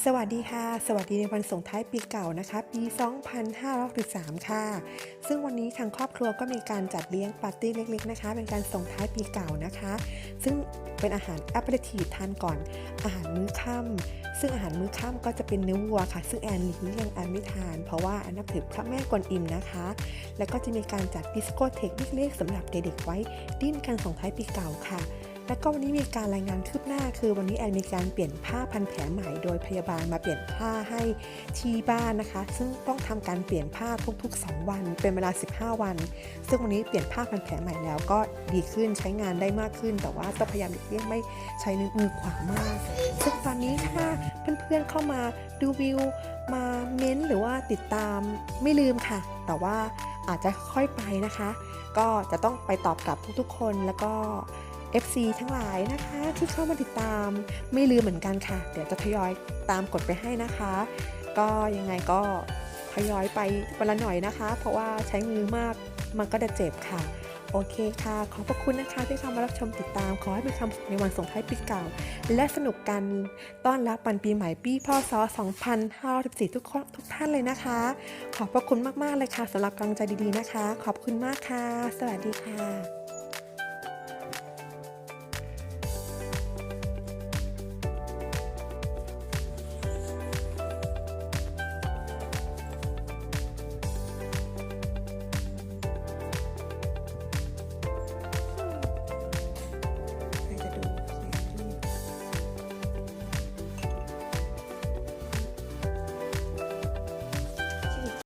สวัสดีค่ะ สวัสดีในวันส่งท้ายปีเก่านะคะ ปี 2563 ค่ะ ซึ่งวันนี้ทางครอบครัวก็มีการจัดเลี้ยงปาร์ตี้เล็ก ๆ นะคะ เป็นการส่งท้ายปีเก่านะคะ ซึ่งเป็นอาหารแอปเปิลทีทานก่อน อาหารมื้อค่ำซึ่งอาหารมื้อค่ำก็จะเป็นเนื้อวัวค่ะ ซึ่งแอนหลีกเลี่ยงแอนไม่ทาน เพราะว่าแอนนับถือพระแม่กวนอิมนะคะ แล้วก็จะมีการจัดดิสโกเทคเล็กๆสำหรับเด็กๆไว้ดิ้นกันส่งท้ายปีเก่าค่ะ แล้วก็วันนี้มีการรายงานคืบหน้า คือวันนี้แอนมีการเปลี่ยนผ้าพันแผลใหม่โดยพยาบาลมาเปลี่ยนผ้าให้ที่บ้านนะคะ ซึ่งต้องทำการเปลี่ยนผ้าทุกๆ 2 วัน เป็นเวลา 15 วัน ซึ่งวันนี้เปลี่ยนผ้าพันแผลใหม่แล้วก็ดีขึ้นใช้งานได้มากขึ้น แต่ว่าต้องพยายามหลีกเลี่ยงไม่ใช้นิ้วมือขวามาก ซึ่งตอนนี้ถ้าเพื่อนๆเข้ามาดูวิวมาเม้นต์หรือว่าติดตามไม่ลืมค่ะ แต่ว่าอาจจะค่อยไปนะคะ ก็จะต้องไปตอบกลับทุกๆ คนแล้วก็ FC ทั้งหลายนะคะ ที่เข้ามาติดตามไม่ลืมเหมือนกันค่ะ เดี๋ยวจะทยอยตามกดไปให้นะคะ ก็ยังไงก็ทยอยไปวันละหน่อยนะคะ เพราะว่าใช้มือมากมันก็จะเจ็บค่ะ โอเคค่ะ ขอบพระคุณนะคะที่เข้ามารับชมติดตาม ขอให้มีความสุขในวันส่งท้ายปีเก่า และสนุกกันต้อนรับวันปีใหม่ปีพศ2564ทุกคนทุกท่านเลยนะคะ ขอบพระคุณมากๆเลยค่ะสำหรับกำลังใจดีๆนะคะ ขอบคุณมากค่ะ สวัสดีค่ะ